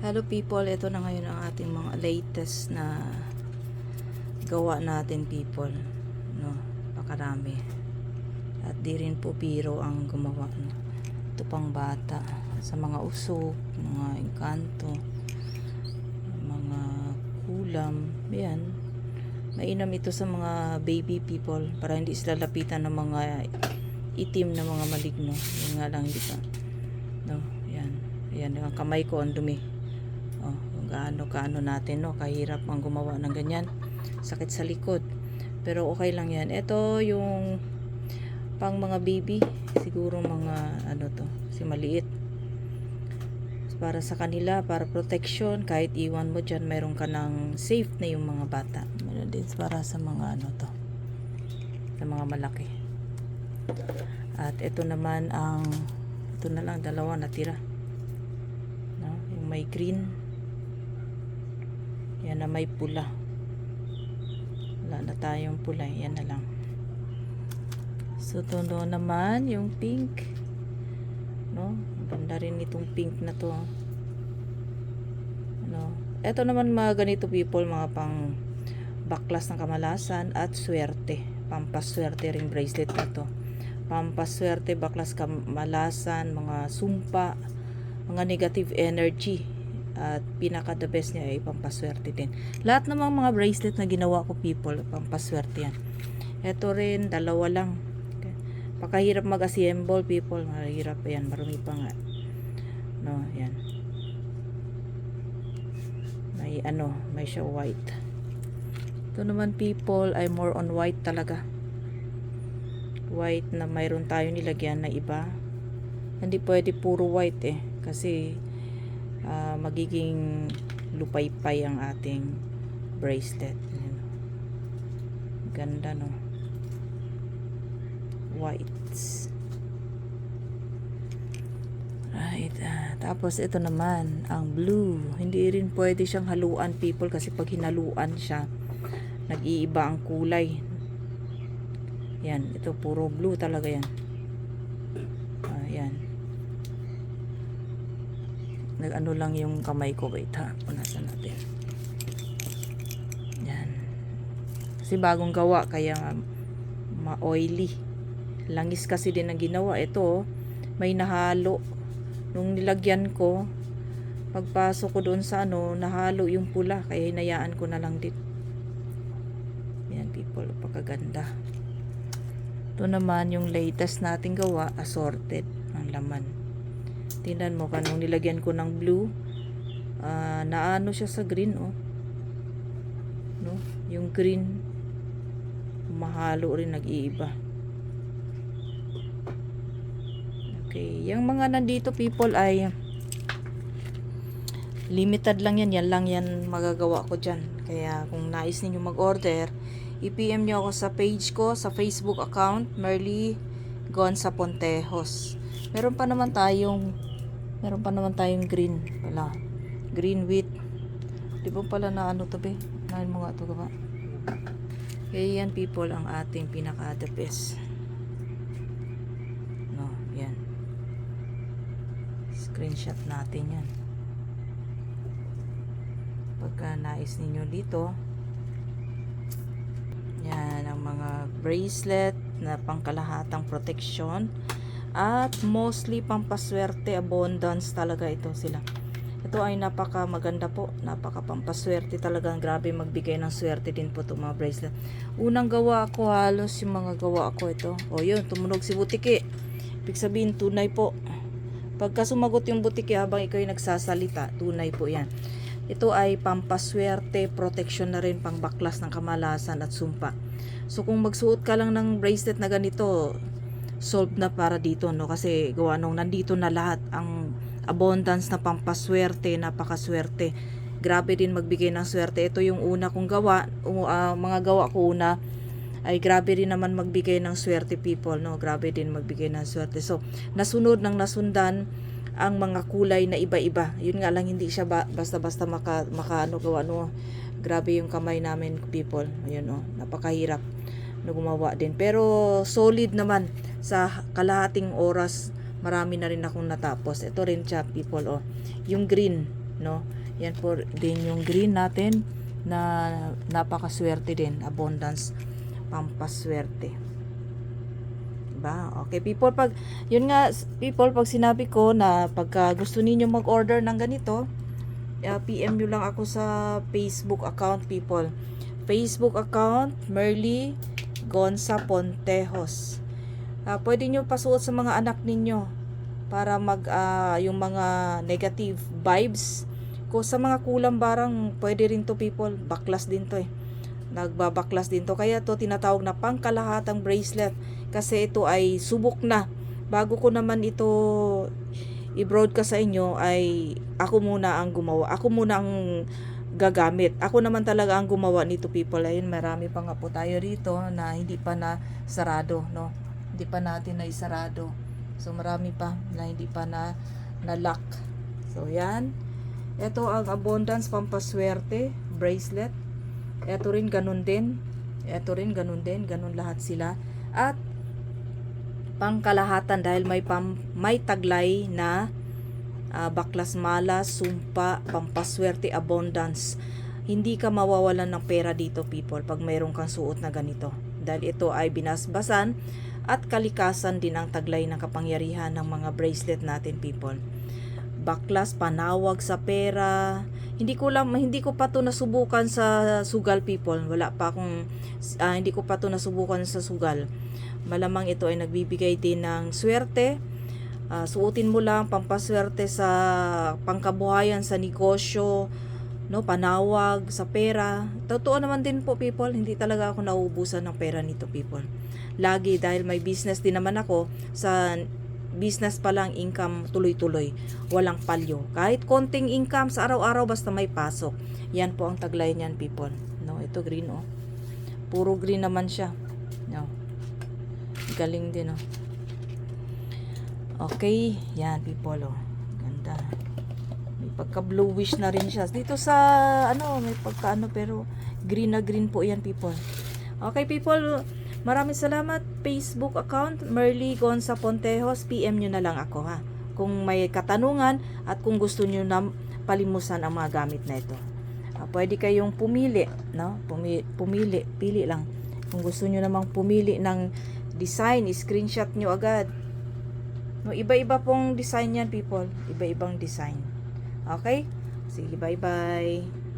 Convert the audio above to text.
Hello people, ito na ngayon ang ating mga latest na gawa natin people. No, pakarami. At di rin po biro ang gumawa. No? Ito pang bata. Sa mga usok, mga engkanto, mga kulam. Yan. Mainam ito sa mga baby people para hindi sila lapitan ng mga itim na mga maligno. Yung nga lang hindi pa. No, yan. Yan, ang kamay ko ang dumi. Oh, gaano kaano natin, no? Kahirap ang gumawa ng ganyan. Sakit sa likod. Pero okay lang yan. Ito yung pang mga baby. Siguro mga ano to, si maliit. Para sa kanila, para protection, kahit iwan mo dyan, mayroon ka ng safe na yung mga bata. Meron din para sa mga ano to, sa mga malaki. At ito naman ang, ito na lang, dalawa natira. No? Yung may green. Yan na may pula. Wala na tayong pula. Yan na lang. So, doon naman yung pink. No? Ganda rin itong pink na to. Ano? Ito naman mga ganito people, mga pang baklas ng kamalasan at swerte. Pampaswerte ring bracelet na to. Pampaswerte, baklas kamalasan, mga sumpa, mga negative energy. At pinaka the best niya ay pampaswerte din. Lahat ng mga, bracelet na ginawa ko people, pampaswerte yan. Ito rin, dalawa lang. Pakahirap mag-assemble people. Mahirap yan. Marami pa nga. No, yan. May ano, may siya white. Ito naman people ay more on white talaga. White na mayroon tayo nilagyan na iba. Hindi pwede puro white eh. Kasi ah, magiging lupaypay ang ating bracelet. Yan. Ganda no. Whites. Right. ah, tapos ito naman, ang blue. Hindi rin pwede siyang haluan people kasi pag hinaluan siya, nag-iiba ang kulay. Yan, ito puro blue talaga yan. Ah, yan. Nag-ano lang yung kamay ko. Wait ha, punasan natin. Yan. Kasi bagong gawa, kaya ma-oily. Langis kasi din ang ginawa. Ito, oh, may nahalo. Nung nilagyan ko, pagpasok ko doon sa ano, nahalo yung pula. Kaya hinayaan ko na lang din. Yan people, pagkaganda. Ito naman yung latest nating gawa, assorted ang laman. Tingnan mo kanong nilagyan ko ng blue, ah, naano siya sa green oh. No? Yung green mahalo rin nag-iiba. Okay, yung mga nandito people ay limited lang yan, yan lang yan magagawa ko dyan. Kaya kung nais ninyo mag-order, i-PM nyo ako sa page ko, sa Facebook account, Merly Gonza Pontejos. Meron pa naman tayong, meron pa naman tayong green, wala, green with, di ba pala na ano to be? Nahin mo nga to ba? Kaya yan people ang ating pinaka-the best. No, yan. Screenshot natin yan. Pagka nais ninyo dito, yan ang mga bracelet na pangkalahatang protection at mostly pampaswerte abundance talaga ito sila. Ito ay napaka maganda po, napaka pampaswerte talaga. Grabe magbigay ng swerte din po itong mga bracelet. Unang gawa ko halos yung mga gawa ko ito. O yun, tumunog si butiki. Ibig sabihin tunay po. Pagka sumagot yung butiki habang ikaw yung nagsasalita, tunay po yan. Ito ay pampaswerte, protection na rin pang baklas ng kamalasan at sumpa. So kung magsuot ka lang ng bracelet na ganito, solved na para dito no kasi gawa nung nandito na lahat ang abundance na pampaswerte, napakaswerte. Grabe din magbigay ng swerte. Ito yung una kong gawa, ah, mga gawa ko una ay grabe rin naman magbigay ng swerte people, no? Grabe din magbigay ng swerte. So, nasunod ng nasundan ang mga kulay na iba-iba. Yun nga lang hindi siya ba, basta-basta maka, maka ano gawa no. Grabe yung kamay namin people. Ayun oh, napakahirap na gumawa din. Pero solid naman sa kalahating oras marami na rin akong natapos. Ito rin siya people oh. Yung green no? Yan po din yung green natin na napakaswerte din, abundance, pampaswerte. Diba? Okay, people, pag, yun nga, people, pag sinabi ko na pagka gusto ninyo mag-order ng ganito, uh, PM nyo lang ako sa Facebook account, people. Facebook account, Merly Gonza Pontejos. Ah, pwede nyo pasuot sa mga anak ninyo para mag ah, yung mga negative vibes. Ko sa mga kulang barang pwede rin to people. Baklas din to eh. Nagbabaklas din to. Kaya to tinatawag na pangkalahatang bracelet. Kasi ito ay subok na. Bago ko naman ito i-broadcast sa inyo ay ako muna ang gumawa ako muna ang gagamit. Ako naman talaga ang gumawa nito people. Ayun marami pa nga po tayo rito na hindi pa na sarado no? Hindi pa natin na isarado. So marami pa na hindi pa na na lock so yan. Ito ang abundance pampaswerte bracelet. Ito rin ganun din. Ito rin ganun din. Ganun lahat sila. At pangkalahatan dahil may pam, may taglay na ah, baklas malas, sumpa, pampaswerte, abundance. Hindi ka mawawalan ng pera dito people pag mayroon kang suot na ganito. Dahil ito ay binasbasan at kalikasan din ang taglay ng kapangyarihan ng mga bracelet natin people. Baklas, panawag sa pera. Hindi ko lang hindi ko pa to nasubukan sa sugal people. Wala pa akong ah, hindi ko pa to nasubukan sa sugal. Malamang ito ay nagbibigay din ng swerte. Ah, suotin mo lang pampaswerte sa pangkabuhayan sa negosyo, no, panawag sa pera. Totoo naman din po people, hindi talaga ako nauubusan ng pera nito people. Lagi dahil may business din naman ako sa business pa lang income tuloy-tuloy. Walang palyo. Kahit konting income sa araw-araw basta may pasok. Yan po ang taglay niyan people. No, ito green oh. Puro green naman siya. No. Galing din oh. Okay, yan people oh. Ganda. May pagka bluish na rin siya. Dito sa ano, may pagka ano pero green na green po yan people. Okay people, maraming salamat. Facebook account Merly Gonza Pontejos, PM nyo na lang ako ha. Kung may katanungan at kung gusto nyo na palimusan ang mga gamit na ito. Ah, pwede kayong pumili, no? Pumili, pumili, pili lang. Kung gusto nyo namang pumili ng design, screenshot nyo agad. No, iba-iba pong design yan, people. Iba-ibang design. Okay? Sige, bye-bye.